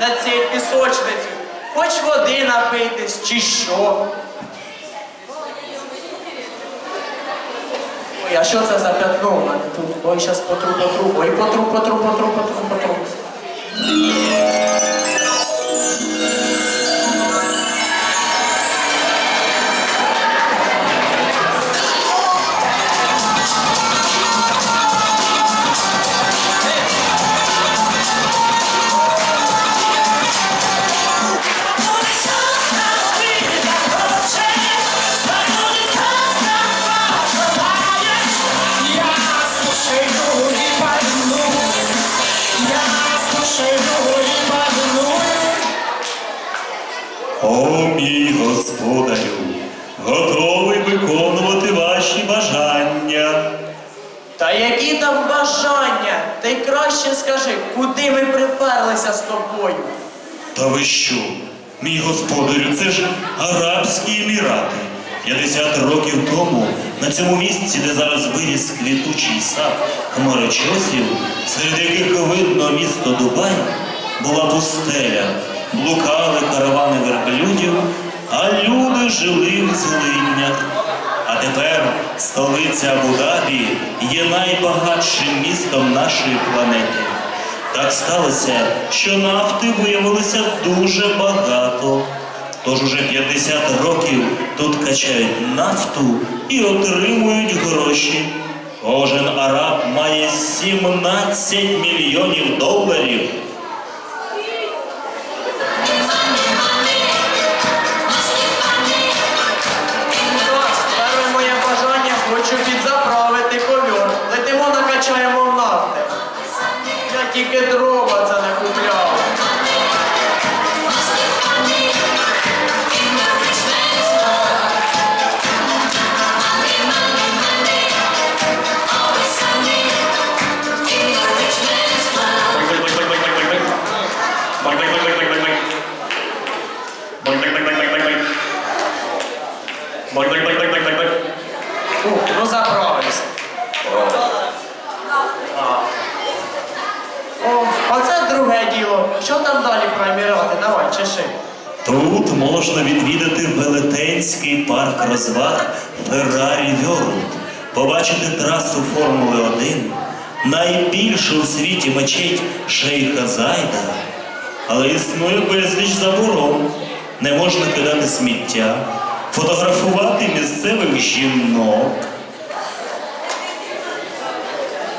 на цій пісочниці. Хоч води напитись чи що. Ой, а що це за пятно в мене тут? Ой, зараз потру, потру, ой, потру, потру, потру, потру, потру. О, мій господарю, готовий виконувати ваші бажання. Та які там бажання? Й краще скажи, куди ми приперлися з тобою? Та ви що, мій господарю, це ж Арабські Емірати. 50 років тому на цьому місці, де зараз виріс квітучий сад хмарочосів, серед яких видно місто Дубай, була пустеля, блукали каравани верблюдів, а люди жили в злиннях. А тепер столиця Абу-Дабі є найбагатшим містом нашої планети. Так сталося, що нафти виявилося дуже багато. Тож уже 50 років тут качають нафту і отримують гроші. Кожен араб має 17 мільйонів доларів. тільки дрова це не купляв. Фу, ну заправився. Діло. Що там далі про Емірати? Давай, чеши. Тут можна відвідати велетенський парк розваг Ferrari World, побачити трасу Формули 1, найбільшу у світі мечеть Шейха Зайда. Але існує безліч заборон. Не можна кидати сміття, фотографувати місцевих жінок.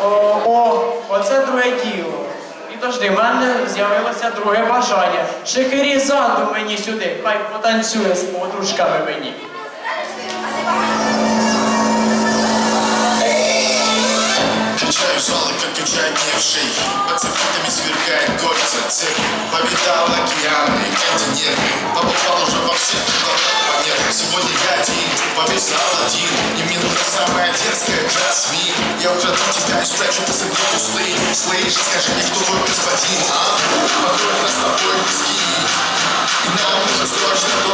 О, о, оце друге діло. Підожди, в мене з'явилося друге бажання. Шехерізаду мені сюди, хай потанцює з подружками мені. Качаю залы, как качает невший Пацификами сверкает кольца цепи Повидал океаны, континенты Побывал уже во всех уголках планеты Сегодня я один, повесал один. И минута самая дерзкая, Джасмин. Я украду тебя и спрячу посреди пустыни. Слышь, скажи мне, кто твой господин, а? Покрой нас с тобой пески. И нам нужен срочно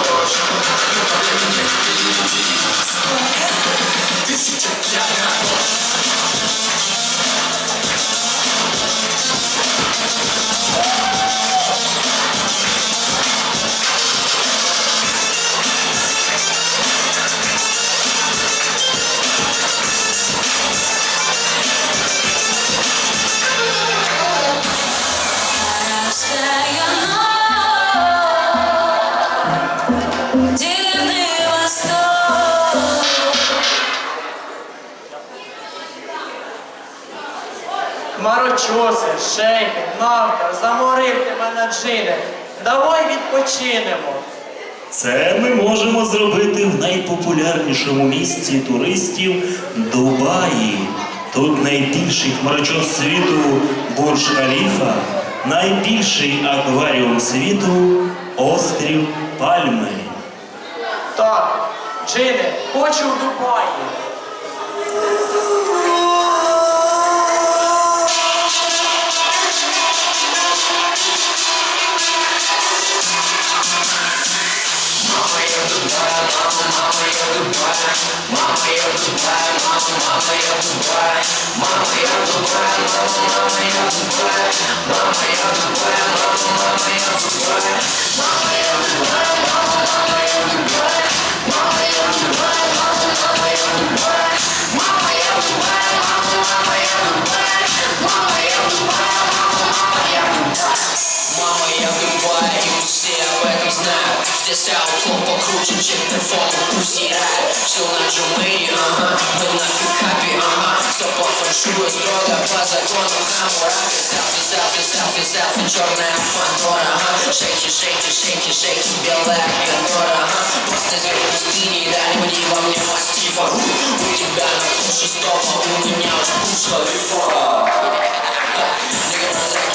Хмарочоси, шейхи, нафта, заморив ти мене джине. Давай відпочинемо. Це ми можемо зробити в найпопулярнішому місці туристів Дубаї. Тут найбільший хмарочос світу Бурж Халіфа, найбільший акваріум світу острів Пальми. Так, джине, хочу в Дубаї. This out, global culture, chip and form пусть не рай Чил на джумире, ага, мы на пикапе, ага Все по фэншую, строго по закону Хамурапи Селфи, селфи, селфи, селфи, черная Пандора, ага Шейки, шейки, шейки, шейки, белая контора, ага Просто зверь в пустыне, да не буди во мне мастифа У тебя на пол шестого, у меня уже пуш халифа